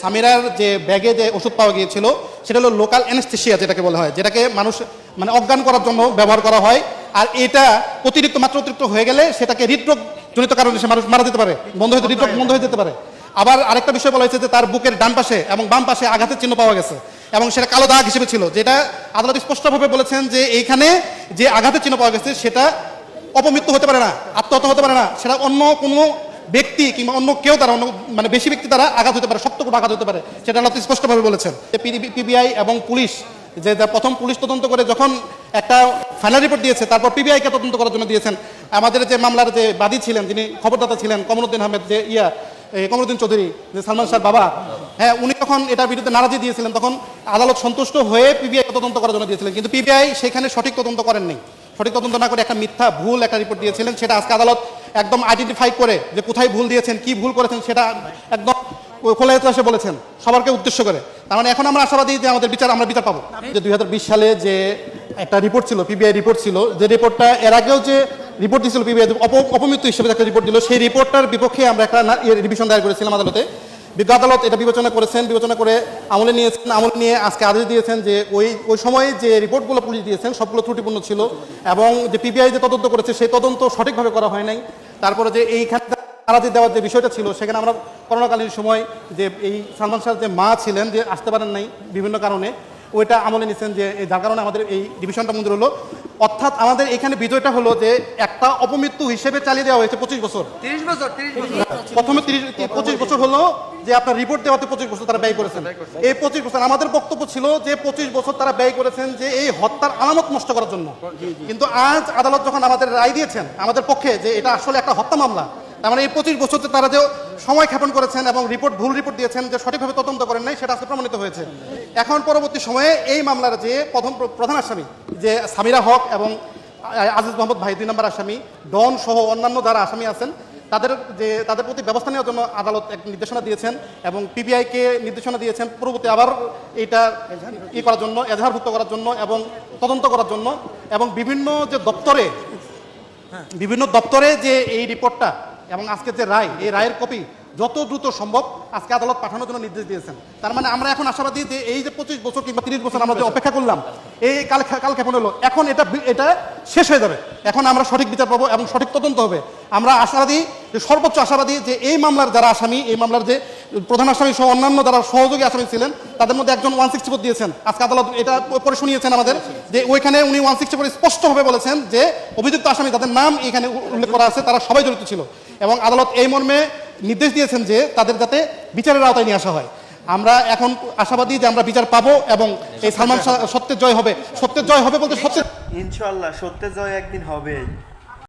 সামিরার যে ব্যাগে যে ওষুধ পাওয়া গিয়েছিল, সেটা হলো লোকাল অ্যানেস্থেশিয়া যেটাকে বলা হয়, যেটাকে মানুষ মানে অজ্ঞান করার জন্য ব্যবহার করা হয়। আর এটা অতিরিক্ত, মাত্রা অতিরিক্ত হয়ে গেলে সেটাকে হৃদরোগ জনিত কারণে সে মানুষ মারা যেতে পারে, বন্ধ হতে হৃদরোগ বন্ধ হয়ে যেতে পারে। আবার আরেকটা বিষয় বলা হয়েছে যে তার বুকের ডান পাশে এবং বাম পাশে আঘাতের চিহ্ন পাওয়া গেছে এবং সেটা কালো দাগ হিসেবে ছিল, যেটা আদালত স্পষ্টভাবে বলেছেন যে এইখানে যে আঘাতের চিহ্ন পাওয়া গেছে, সেটা অপমৃত্যু হতে পারে না, আত্মহত্যা হতে পারে না, সেটা অন্য কোনো ব্যক্তি কিংবা অন্য কেউ তারা অন্য মানে বেশি ব্যক্তি তারা আঘাত হতে পারে, শক্ত করে আঘাত হতে পারে, সেটা আদালত স্পষ্টভাবে বলেছেন। পিবিআই এবং পুলিশ, যে প্রথম পুলিশ তদন্ত করে যখন একটা ফাইনাল রিপোর্ট দিয়েছে, তারপর পিবিআইকে তদন্ত করার জন্য দিয়েছেন। আমাদের যে মামলার যে বাদী ছিলেন, যিনি খবরদাতা ছিলেন, কমরুদ্দিন আহমেদ, যে ইয়া কমরুদ্দিন চৌধুরী, যে সালমান শাহ বাবা হ্যাঁ উনি যখন এটার বিরুদ্ধে নারাজি দিয়েছিলেন, তখন আদালত সন্তুষ্ট হয়ে পিবিআই তদন্ত করার জন্য দিয়েছিলেন। কিন্তু পিবিআই সেখানে সঠিক তদন্ত করেননি। সঠিক তদন্ত না করে একটা মিথ্যা, ভুল একটা রিপোর্ট দিয়েছিলেন, সেটা আজকে আদালত একদম আইডেন্টিফাই করে যে কোথায় ভুল দিয়েছেন কি ভুল করেছেন সেটা একদম খোলা বলেছেন সবারকে উদ্দেশ্য করে। তার মানে এখন আমরা আশাবাদী যে আমাদের বিচার আমরা বিচার পাবো। যে দুই সালে যে একটা রিপোর্ট ছিল পিবিআই রিপোর্ট ছিল যে রিপোর্টটা এর আগেও যে রিপোর্ট দিয়েছিল পিবিআই অপমৃত্যু হিসেবে একটা রিপোর্ট দিল সেই রিপোর্টটার বিপক্ষে আমরা একটা রিভিশন দায়ের করেছিলাম আদালতে। বিজ্ঞ আদালত এটা বিবেচনা করেছেন বিবেচনা করে আমলে নিয়েছেন আমলে নিয়ে আজকে আদেশ দিয়েছেন যে ওই ওই সময়ে যে রিপোর্টগুলো পুলিশ দিয়েছেন সবগুলো ত্রুটিপূর্ণ ছিল এবং যে পিবিআই যে তদন্ত করেছে সেই তদন্ত সঠিকভাবে করা হয় নাই। তারপরে যে এইখানে আলাদি দেওয়ার যে বিষয়টা ছিল, সেখানে আমরা করোনাকালীন সময় যে এই সালমান শাহ যে মা ছিলেন, যে আসতে পারেন নাই বিভিন্ন কারণে, ওইটা আমলে নিচ্ছেন যে, যার কারণে আমাদের এই ডিভিশনটা মঞ্জুর হলো। অর্থাৎ আমাদের এখানে বিজয়টা হলো যে একটা অপমৃত্যু হিসেবে চালিয়ে দেওয়া হয়েছে পঁচিশ বছর। তিরিশ বছর প্রথমে তিরিশ পঁচিশ বছর হলো যে আপনার রিপোর্ট দেওয়াতে পঁচিশ বছর তারা ব্যয় করেছেন। এই পঁচিশ বছর আমাদের বক্তব্য ছিল যে পঁচিশ বছর তারা ব্যয় করেছেন যে এই হত্যার আলামত নষ্ট করার জন্য। কিন্তু আজ আদালত যখন আমাদের রায় দিয়েছেন আমাদের পক্ষে যে এটা আসলে একটা হত্যা মামলা তার মানে এই পঁচিশ বছর যে তারা যে সময় ক্ষেপণ করেছেন এবং রিপোর্ট, ভুল রিপোর্ট দিয়েছেন, যে সঠিকভাবে তদন্ত করেন নাই সেটা আজকে প্রমাণিত হয়েছে। এখন পরবর্তী সময়ে এই মামলার যে প্রথম প্রধান আসামি, যে সামিরা হক এবং আজিজ মোহাম্মদ ভাই, দুই নম্বর আসামি, ডন সহ অন্যান্য যারা আসামি আছেন, তাদের যে, তাদের প্রতি ব্যবস্থা নেওয়ার জন্য আদালত এক নির্দেশনা দিয়েছেন এবং পিবিআইকে নির্দেশনা দিয়েছেন পরবর্তী আবার এটা ই করার জন্য, এজাহারভুক্ত করার জন্য এবং তদন্ত করার জন্য এবং বিভিন্ন যে দপ্তরে, বিভিন্ন দপ্তরে যে এই রিপোর্টটা এবং আজকে যে রায় এই রায়ের কপি যত দ্রুত সম্ভব আজকে আদালত পাঠানোর জন্য নির্দেশ দিয়েছেন। তার মানে আমরা এখন আশাবাদী যে এই যে পঁচিশ বছর কিংবা তিরিশ বছর আমরা যে অপেক্ষা করলাম এই কাল কাল ক্ষেপণ হলো। এখন এটা এটা শেষ হয়ে যাবে। এখন আমরা সঠিক বিচার পাবো এবং সঠিক তদন্ত হবে। আমরা আশাবাদী যে সর্বোচ্চ আশাবাদী যে এই মামলার যারা আসামি এই মামলার যে প্রধান আসামি সহ অন্যান্য যারা সহযোগী আসামি ছিলেন তাদের মধ্যে একজন ওয়ান সিক্সটি ফোর দিয়েছেন। আজকে আদালত এটা পরে শুনিয়েছেন আমাদের যে ওইখানে উনি ওয়ান সিক্সটি ফোর স্পষ্টভাবে বলেছেন যে অভিযুক্ত আসামি যাদের নাম এখানে উল্লেখ করা আছে তারা সবাই জড়িত ছিল। এবং আদালত এই মর্মে নির্দেশ দিয়েছেন যে তাদের যাতে বিচারের আওতায় নিয়ে আসা হয়। আমরা এখন আশাবাদী যে আমরা বিচার পাবো এবং এই সালমান সত্যের জয় হবে। সত্যের জয় হবে বলতে সত্যের ইনশাল্লাহ সত্যের জয় একদিন হবেই।